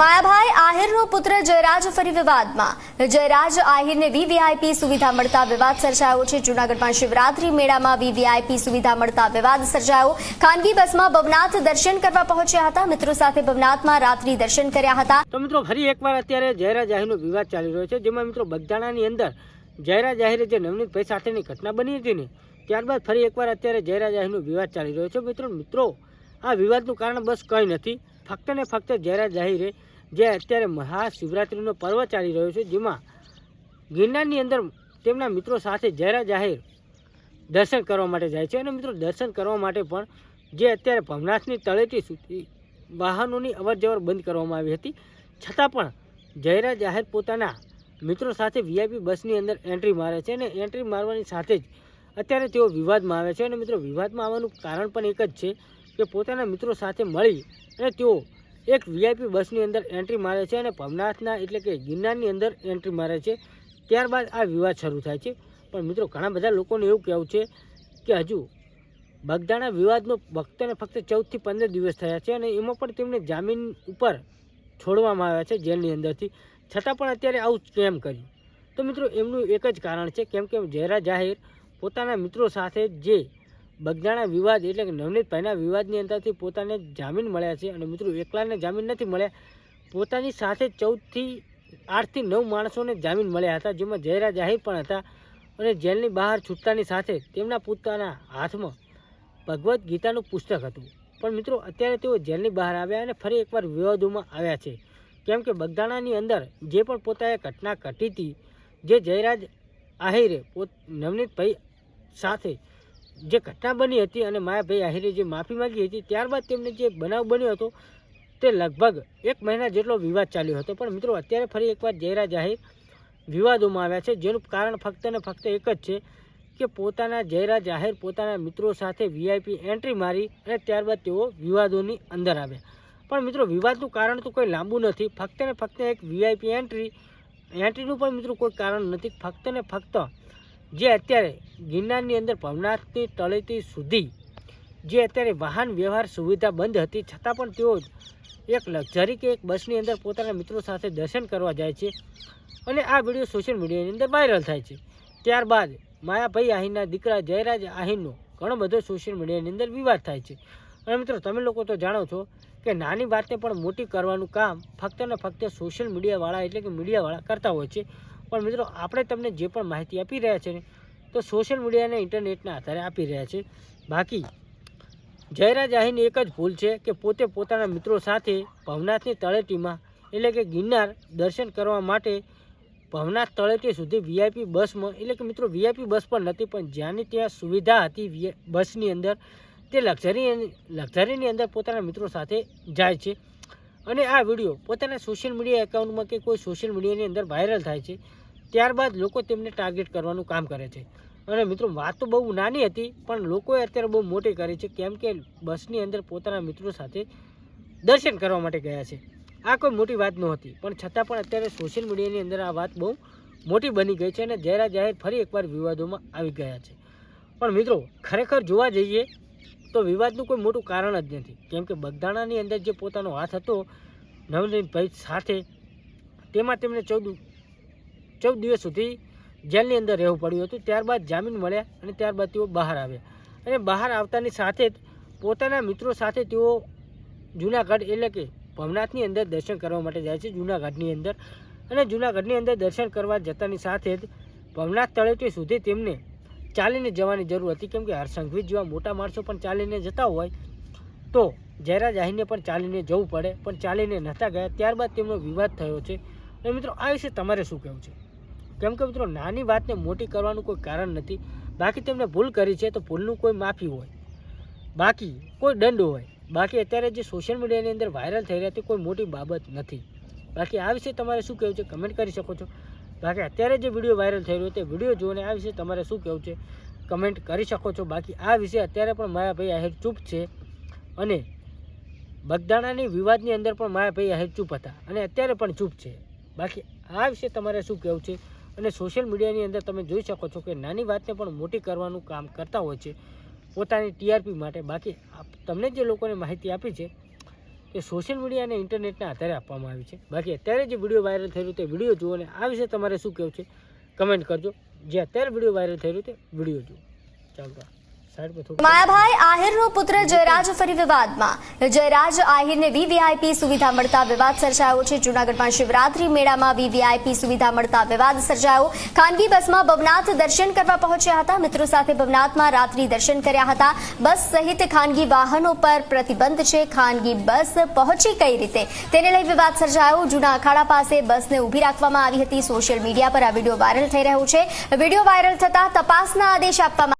માયાભાઈ આહિરનો પુત્ર જયરાજ ફરી વિવાદમાં. જયરાજ આહિરને વીવીઆઈપી સુવિધા મળતા વિવાદ સર્જાયો છે. જૂનાગઢમાં શિવરાત્રી મેળામાં વીવીઆઈપી સુવિધા મળતા વિવાદ સર્જાયો. ખાનગી બસમાં ભવનાથ દર્શન કરવા પહોંચ્યા હતા. મિત્રો સાથે ભવનાથમાં રાત્રિ દર્શન કર્યા હતા. તો મિત્રો, ફરી એકવાર અત્યારે જયરાજ આહિરનો વિવાદ ચાલી રહ્યો છે, જેમાં મિત્રો બગદાણાની અંદર જયરાજ આહિરે જે નવનીતભાઈ સાથેની ઘટના બની હતી ને, ત્યારબાદ ફરી એકવાર અત્યારે જયરાજ આહિરનો વિવાદ ચાલી રહ્યો છે. મિત્રો મિત્રો, આ વિવાદનું કારણ બસ કંઈ નથી. ફક્ત ને ફક્ત જયરાજ આહિરે જે અત્યારે મહાશિવરાત્રિનો પર્વ ચાલી રહ્યો છે, જેમાં ગિરનારની અંદર તેમના મિત્રો સાથે જરા જાહેર દર્શન કરવા માટે જાય છે. અને મિત્રો, દર્શન કરવા માટે પણ જે અત્યારે ભવનાથની તળેટી સુધી વાહનોની અવરજવર બંધ કરવામાં આવી હતી. છતાં પણ જયરા જાહેર પોતાના મિત્રો સાથે વીઆઈપી બસની અંદર એન્ટ્રી મારે છે અને એન્ટ્રી મારવાની સાથે જ અત્યારે તેઓ વિવાદમાં આવે છે. અને મિત્રો, વિવાદમાં આવવાનું કારણ પણ એક જ છે કે પોતાના મિત્રો સાથે મળી અને તેઓ એક વીઆઈપી બસની અંદર એન્ટ્રી મારે છે અને ભવનાથના એટલે કે ગિરનારની અંદર એન્ટ્રી મારે છે. ત્યારબાદ આ વિવાદ શરૂ થાય છે. પણ મિત્રો, ઘણા બધા લોકોને એવું કહેવું છે કે હજુ બગદાણા વિવાદનો ભક્તોને ફક્ત ચૌદથી પંદર દિવસ થયા છે અને એમાં પણ તેમને જામીન ઉપર છોડવામાં આવ્યા છે જેલની અંદરથી. છતાં પણ અત્યારે આવું કેમ કર્યું? તો મિત્રો, એમનું એક જ કારણ છે. કેમ કે જયરા જાહેર પોતાના મિત્રો સાથે જે બગદાણા વિવાદ એટલે કે નવનીતભાઈના વિવાદની અંદરથી પોતાને જામીન મળ્યા છે અને મિત્રો એકલાને જામીન નથી મળ્યા. પોતાની સાથે ચૌદથી આઠથી નવ માણસોને જામીન મળ્યા હતા, જેમાં જયરા જાહેર પણ હતા અને જેલની બહાર છૂટતાની સાથે તેમના પોતાના હાથમાં ભગવદ્ ગીતાનું પુસ્તક હતું. પણ મિત્રો અત્યારે તેઓ જેલની બહાર આવ્યા અને ફરી એકવાર વિવાદોમાં આવ્યા છે. કેમ કે બગદાણાની અંદર જે પણ પોતાએ ઘટના ઘટી હતી, જે જયરાજ આહિરે પોત, નવનીતભાઈ સાથે જે ઘટના બની હતી અને માયાભાઈ આહિરે જે માફી માંગી હતી, ત્યારબાદ તેમને જે બનાવ બન્યો હતો, તે લગભગ એક મહિના જેટલો વિવાદ ચાલ્યો હતો. પણ મિત્રો, અત્યારે ફરી એકવાર જયરાજ આહિર વિવાદોમાં આવ્યા છે, જેનું કારણ ફક્ત ને ફક્ત એક જ છે કે પોતાના જયરા જાહેર પોતાના મિત્રો સાથે વીઆઈપી એન્ટ્રી મારી અને ત્યારબાદ તેઓ વિવાદોની અંદર આવ્યા. પણ મિત્રો, વિવાદનું કારણ તો કોઈ લાંબુ નથી. ફક્ત ને ફક્ત એક વીઆઈપી એન્ટ્રી એન્ટ્રીનું પણ મિત્રો કોઈ કારણ નથી. ફક્ત ને ફક્ત જે અત્યારે ગિરનારની અંદર ભવનાથની તળેટી સુધી જે અત્યારે વાહન વ્યવહાર સુવિધા બંધ હતી, છતાં પણ તેઓ એક લક્ઝરી કે એક બસની અંદર પોતાના મિત્રો સાથે દર્શન કરવા જાય છે અને આ વીડિયો સોશિયલ મીડિયાની અંદર વાયરલ થાય છે. ત્યારબાદ માયાભાઈ આહીરના દીકરા જયરાજ આહીરનો ઘણો બધો સોશિયલ મીડિયાની અંદર વિવાદ થાય છે. અને મિત્રો, તમે લોકો તો જાણો છો કે નાની વાતને પણ મોટી કરવાનું કામ ફક્ત ને ફક્ત સોશિયલ મીડિયાવાળા એટલે કે મીડિયાવાળા કરતા હોય છે. પણ મિત્રો, આપણે તમને જે પણ માહિતી આપી રહ્યા છે ને, તો સોશિયલ મીડિયા ઇન્ટરનેટના આધારે આપી રહ્યા છે. બાકી, જયરાજ આહીની એક જ ભૂલ છે કે પોતે પોતાના મિત્રો સાથે ભવનાથની તળેટીમાં, એટલે કે ગિરનાર દર્શન કરવા માટે ભવનાથ તળેટી સુધી વીઆઈપી બસમાં, એટલે કે મિત્રો વીઆઈપી બસ પણ નથી, પણ જ્યાંની ત્યાં સુવિધા હતી બસની અંદર, તે લક્ઝરી લક્ઝરીની અંદર પોતાના મિત્રો સાથે જાય છે. અને આ વીડિયો પોતાના સોશિયલ મીડિયા એકાઉન્ટમાં કે કોઈ સોશિયલ મીડિયાની અંદર વાયરલ થાય છે, ત્યારબાદ લોકો તેમને ટાર્ગેટ કરવાનું કામ કરે છે. અને મિત્રો, વાત તો બહુ નાની હતી, પણ લોકોએ અત્યારે બહુ મોટી કરી છે, કેમ કે બસની અંદર પોતાના મિત્રો સાથે દર્શન કરવા માટે ગયા છે. આ કોઈ મોટી વાત નહોતી, પણ છતાં પણ અત્યારે સોશિયલ મીડિયાની અંદર આ વાત બહુ મોટી બની ગઈ છે અને જહેરા જાહેર ફરી એકવાર વિવાદોમાં આવી ગયા છે. પણ મિત્રો, ખરેખર જોવા જઈએ તો વિવાદનું કોઈ મોટું કારણ જ નથી. કેમ કે બગદાણાની અંદર જે પોતાનો હાથ હતો, નવનીતભાઈ સાથે, તેમાં તેમને ચૌદ ચૌદ દિવસ સુધી જેલની અંદર રહેવું પડ્યું હતું. ત્યારબાદ જામીન મળ્યા અને ત્યારબાદ તેઓ બહાર આવ્યા. અને બહાર આવતાની સાથે જ પોતાના મિત્રો સાથે તેઓ જૂનાગઢ એટલે કે ભવનાથની અંદર દર્શન કરવા માટે જાય છે, જૂનાગઢની અંદર. અને જૂનાગઢની અંદર દર્શન કરવા જતાની સાથે જ ભવનાથ તળેટી સુધી તેમને ચાલીને જવાની જરૂર હતી. કેમ કે હરસંઘવી જેવા મોટા માણસો પણ ચાલીને જતા હોય તો જયરાજ આહીને પણ ચાલીને જવું પડે. પણ ચાલીને નહોતા ગયા. ત્યારબાદ તેમનો વિવાદ થયો છે. અને મિત્રો, આ વિશે તમારે શું કહેવું છે? કેમ કે મિત્રો, નાની વાતને મોટી કરવાનું કોઈ કારણ નથી. બાકી તેમણે ભૂલ કરી છે તો ભૂલનું કોઈ માફી હોય. બાકી કોઈ દંડ હોય. બાકી અત્યારે જે સોશિયલ મીડિયાની અંદર વાયરલ થઈ રહ્યા તે કોઈ મોટી બાબત નથી. બાકી આ વિશે તમારે શું કહેવું છે? કમેન્ટ કરી શકો છો. બાકી અત્યારે જે વીડિયો વાયરલ થઈ રહ્યો તે વીડિયો જોઈને આ વિશે તમારે શું કહેવું છે? કમેન્ટ કરી શકો છો. બાકી આ વિશે અત્યારે પણ માયાભાઈ આહિર ચૂપ છે અને બગદાણાની વિવાદની અંદર પણ માયાભાઈ આહિર ચૂપ હતા અને અત્યારે પણ ચૂપ છે. બાકી આ વિશે તમારે શું કહેવું છે? અને સોશિયલ મીડિયાની અંદર તમે જોઈ શકો છો કે નાની વાતને પણ મોટી કરવાનું કામ કરતા હોય છે પોતાની ટીઆરપી માટે. બાકી તમને જે લોકોને માહિતી આપી છે એ સોશિયલ મીડિયા અને ઇન્ટરનેટના આધારે આપવામાં આવી છે. બાકી અત્યારે જે વીડિયો વાયરલ રહ્યો તે વીડિયો જુઓ અને આ વિશે તમારે શું કહેવું છે કમેન્ટ કરજો. જે અત્યારે વીડિયો વાયરલ રહ્યો તે વીડિયો જુઓ. ચાલો. માયાભાઈ આહિરનો પુત્ર જયરાજ ફરી વિવાદમાં. જયરાજ આહિરને વીવીઆઈપી સુવિધા મળતા વિવાદ સર્જાયો છે. જૂનાગઢમાં શિવરાત્રી મેળામાં વીવીઆઈપી સુવિધા મળતા વિવાદ સર્જાયો. ખાનગી બસમાં ભવનાથ દર્શન કરવા પહોંચ્યા હતા. મિત્રો સાથે ભવનાથમાં રાત્રિ દર્શન કર્યા હતા. બસ સહિત ખાનગી વાહનો પર પ્રતિબંધ છે. ખાનગી બસ પહોંચી કઈ રીતે? તેને લઈ વિવાદ સર્જાયો. જૂના અખાડા પાસે બસને ઊભી રાખવામાં આવી હતી. સોશિયલ મીડિયા પર આ વીડિયો વાયરલ થઈ રહ્યો છે. વીડિયો વાયરલ થતા તપાસના આદેશ આપવામાં